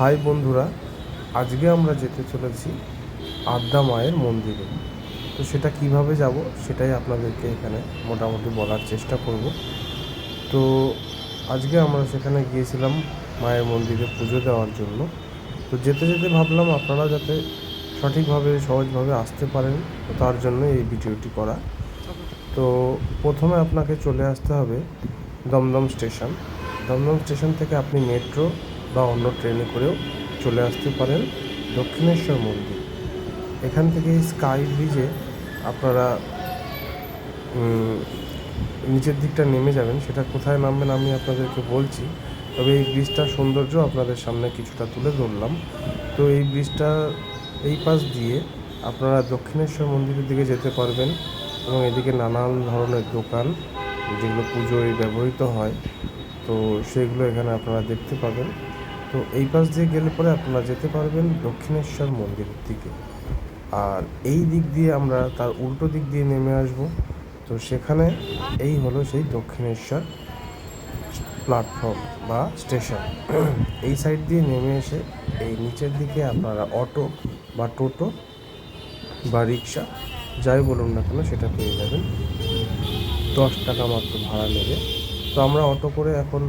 High বন্ধুরা, আজকে আমরা যেতে চলেছি আদ্যা মায়ের মন্দিরে। তো সেটা কীভাবে যাব সেটাই আপনাদেরকে এখানে মোটামুটি বলার চেষ্টা করব। তো আজকে আমরা সেখানে গিয়েছিলাম মায়ের মন্দিরে পুজো দেওয়ার জন্য। তো যেতে যেতে ভাবলাম আপনারা যাতে সঠিকভাবে, সহজভাবে আসতে পারেন, তো তার জন্য এই ভিডিওটি করা। তো প্রথমে আপনাকে চলে আসতে হবে দমদম স্টেশন। দমদম স্টেশন থেকে আপনি মেট্রো বা অন্য ট্রেনে করেও চলে আসতে পারেন দক্ষিণেশ্বর মন্দির। এখান থেকে স্কাই ব্রিজে আপনারা নিচের দিকটা নেমে যাবেন, সেটা কোথায় নামবেন আমি আপনাদেরকে বলছি। তবে এই ব্রিজটার সৌন্দর্য আপনাদের সামনে কিছুটা তুলে ধরলাম। তো এই ব্রিজটা এই পাশ দিয়ে আপনারা দক্ষিণেশ্বর মন্দিরের দিকে যেতে পারবেন এবং এদিকে নানান ধরনের দোকান যেগুলো পুজোয় ব্যবহৃত হয়, তো সেগুলো এখানে আপনারা দেখতে পাবেন। তো এই পাশ দিয়ে গেলে পরে আপনারা যেতে পারবেন দক্ষিণেশ্বর মন্দিরের দিকে। আর এই দিক দিয়ে আমরা তার উল্টো দিক দিয়ে নেমে আসব। তো সেখানে এই হলো সেই দক্ষিণেশ্বর প্ল্যাটফর্ম বা স্টেশন। এই সাইড দিয়ে নেমে এসে এই নিচের দিকে আপনারা অটো বা টোটো বা রিক্সা যাই বলুন না কেন সেটা পেয়ে যাবেন। দশ টাকা মাত্র ভাড়া নেবে। তো আমরা অটো করে এখন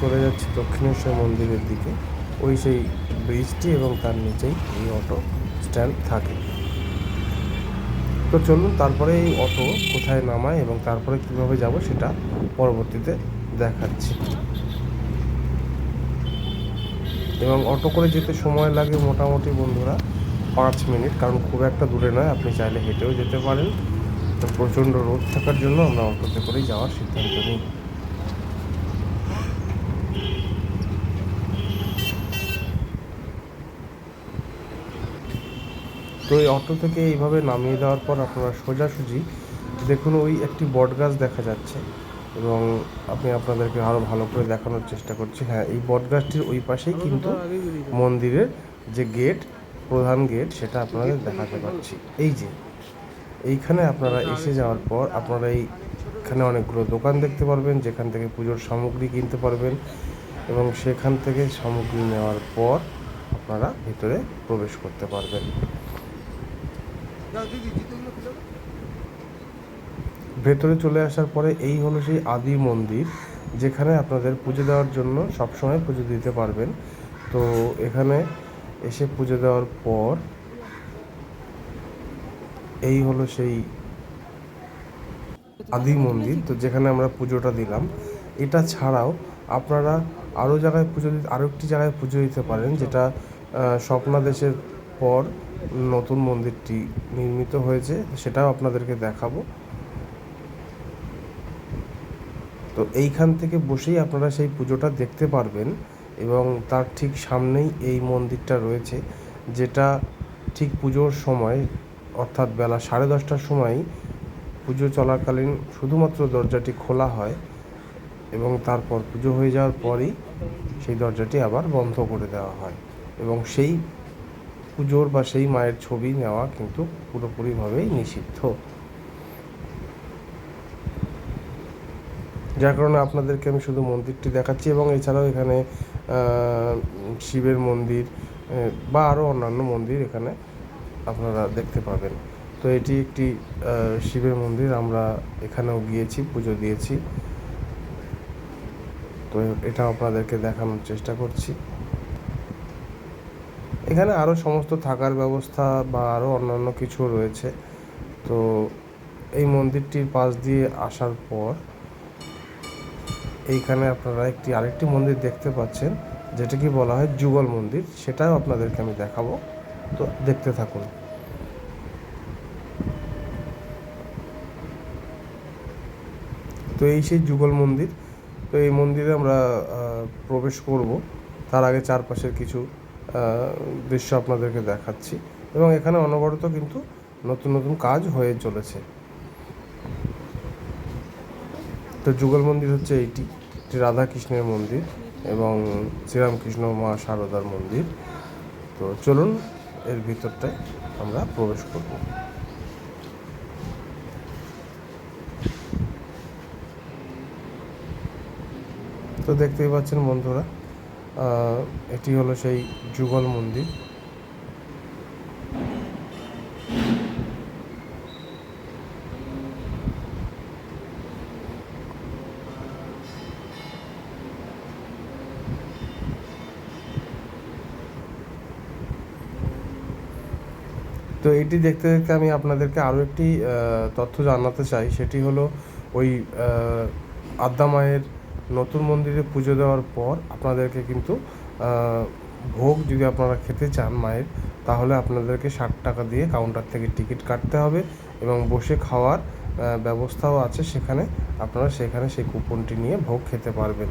চলে যাচ্ছি দক্ষিণেশ্বর মন্দিরের দিকে। ওই সেই ব্রিজটি এবং তার নিচেই এই অটো স্ট্যান্ড থাকে। তো চলুন, তারপরে এই অটো কোথায় নামায় এবং তারপরে কীভাবে যাব সেটা পরবর্তীতে দেখাচ্ছি। এবং অটো করে যেতে সময় লাগে মোটামুটি বন্ধুরা পাঁচ মিনিট, কারণ খুব একটা দূরে নয়, আপনি চাইলে হেঁটেও যেতে পারেন। তো প্রচণ্ড রোদ থাকার জন্য আমরা অটোতে করেই যাওয়ার সিদ্ধান্ত নিই। তো এই অটো থেকে এইভাবে নামিয়ে দেওয়ার পর আপনারা সোজাসুজি দেখুন ওই একটি বট গাছ দেখা যাচ্ছে এবং আমি আপনাদেরকে আরও ভালো করে দেখানোর চেষ্টা করছি। হ্যাঁ এই বট গাছটির ওই পাশেই কিন্তু মন্দিরের যে গেট প্রধান গেট সেটা আপনাদের দেখাতে পাচ্ছি। এই যে এইখানে আপনারা এসে যাওয়ার পর আপনারা এইখানে অনেকগুলো দোকান দেখতে পারবেন যেখান থেকে পুজোর সামগ্রী কিনতে পারবেন এবং সেখান থেকে সামগ্রী নেওয়ার পর আপনারা ভিতরে প্রবেশ করতে পারবেন। ভেতরে চলে আসার পরে এই হলো সেই আদি মন্দির, যেখানে আপনাদের পুজো দেওয়ার জন্য সবসময় পুজো দিতে পারবেন। তো এখানে এসে পুজো দেওয়ার পর এই হলো সেই আদি মন্দির, তো যেখানে আমরা পুজোটা দিলাম। এটা ছাড়াও আপনারা আরও জায়গায় পুজো দিতে, আরও একটি জায়গায় পুজো দিতে পারেন, যেটা স্বপ্নাদেশের পর নতুন মন্দিরটি নির্মিত হয়েছে, সেটাও আপনাদেরকে দেখাবো। তো এইখান থেকে বসেই আপনারা সেই পুজোটা দেখতে পারবেন এবং তার ঠিক সামনেই এই মন্দিরটা রয়েছে, যেটা ঠিক পুজোর সময়, অর্থাৎ বেলা সাড়ে দশটার সময় পুজো চলাকালীন শুধুমাত্র দরজাটি খোলা হয় এবং তারপর পুজো হয়ে যাওয়ার পরই সেই দরজাটি আবার বন্ধ করে দেওয়া হয় এবং সেই পুজোর বা সেই মায়ের ছবি নেওয়া কিন্তু পুরোপুরিভাবেই নিষিদ্ধ। যার কারণে আপনাদেরকে আমি শুধু মন্দিরটি দেখাচ্ছি এবং এছাড়াও এখানে শিবের মন্দির বা আরও অন্যান্য মন্দির এখানে আপনারা দেখতে পাবেন। তো এটি একটি শিবের মন্দির, আমরা এখানেও গিয়েছি, পুজো দিয়েছি। তো এটা আপনাদেরকে দেখানোর চেষ্টা করছি। এখানে আরও সমস্ত থাকার ব্যবস্থা বা আরও অন্যান্য কিছু রয়েছে। তো এই মন্দিরটির পাশ দিয়ে আসার পর এইখানে আপনারা একটি আরেকটি মন্দির দেখতে পাচ্ছেন, যেটাকে বলা হয় যুগল মন্দির। সেটাও আপনাদেরকে আমি দেখাবো। তো দেখতে থাকুন। তো এই সেই যুগল মন্দির। তো এই মন্দিরে আমরা প্রবেশ করব। তার আগে চারপাশের কিছু দৃশ্য আপনাদেরকে দেখাচ্ছি এবং এখানে অনবরত কিন্তু নতুন নতুন কাজ হয়ে চলেছে। তো যুগল মন্দির হচ্ছে এইটি, এটি রাধা কৃষ্ণের মন্দির এবং শ্রীরামকৃষ্ণ মা শারদার মন্দির। তো চলুন, এর ভিতরটায় আমরা প্রবেশ করব। তো দেখতেই পাচ্ছেন বন্ধুরা এটি হলো সেই যুগল মন্দির। তো এটি দেখতে দেখতে আমি আপনাদেরকে আরও একটি তথ্য জানাতে চাই। সেটি হলো ওই আদ্যা মায়ের নতুন মন্দিরে পুজো দেওয়ার পর আপনাদেরকে কিন্তু ভোগ যদি আপনারা খেতে চান মায়ের, তাহলে আপনাদেরকে ষাট টাকা দিয়ে কাউন্টার থেকে টিকিট কাটতে হবে এবং বসে খাওয়ার ব্যবস্থাও আছে সেখানে। আপনারা সেখানে সেই কুপনটি নিয়ে ভোগ খেতে পারবেন।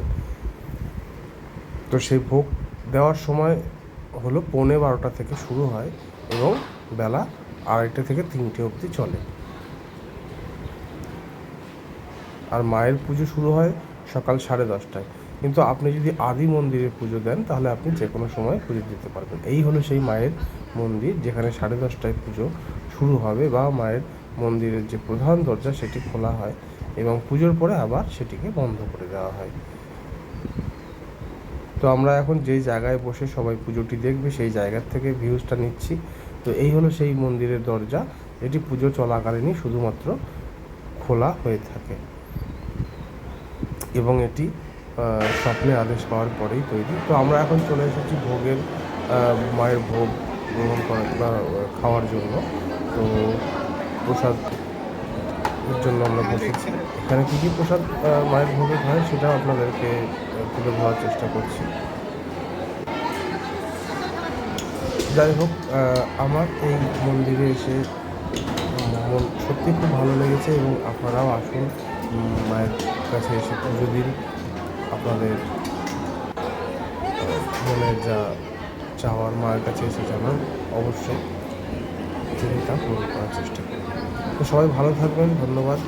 তো সেই ভোগ দেওয়ার সময় হলো পৌনে বারোটা থেকে শুরু হয় এবং বেলা আড়াইটে থেকে তিনটে অবধি চলে। আর মায়ের পুজো শুরু হয় সকাল সাড়ে দশটায়। কিন্তু আপনি যদি আদি মন্দিরে পুজো দেন, তাহলে আপনি যে কোনো সময় পুজো দিতে পারবেন। এই হলো সেই মায়ের মন্দির, যেখানে সাড়ে দশটায় পুজো শুরু হবে বা মায়ের মন্দিরের যে প্রধান দরজা, সেটি খোলা হয় এবং পুজোর পরে আবার সেটিকে বন্ধ করে দেওয়া হয়। তো আমরা এখন যেই জায়গায় বসে সবাই পুজোটি দেখবে, সেই জায়গার থেকে ভিউজটা নিচ্ছি। তো এই হলো সেই মন্দিরের দরজা এটি পুজো চলাকালীনই শুধুমাত্র খোলা হয়ে থাকে। এবং এটি স্বপ্নে আদেশ পাওয়ার পরেই তৈরি। তো আমরা এখন চলে এসেছি ভোগের মায়ের ভোগ গ্রহণ করার বা, খাওয়ার জন্য। তো প্রসাদ এর জন্য আমরা বসেছি। এখানে কী কী প্রসাদ মায়ের ভোগে হয় সেটাও আপনাদেরকে তুলে ধরার চেষ্টা করছি। যাই হোক আমার এই মন্দিরে এসে সত্যি খুব ভালো লেগেছে এবং আপনারাও আসুন। মায়ের কাছে এসে পুজো দিন। আপনাদের মনে মনের যা চাওয়ার মায়ের কাছে এসে জানান, অবশ্যই তিনি তা পূরণ করার চেষ্টা করবেন তো সবাই ভালো থাকবেন, ধন্যবাদ।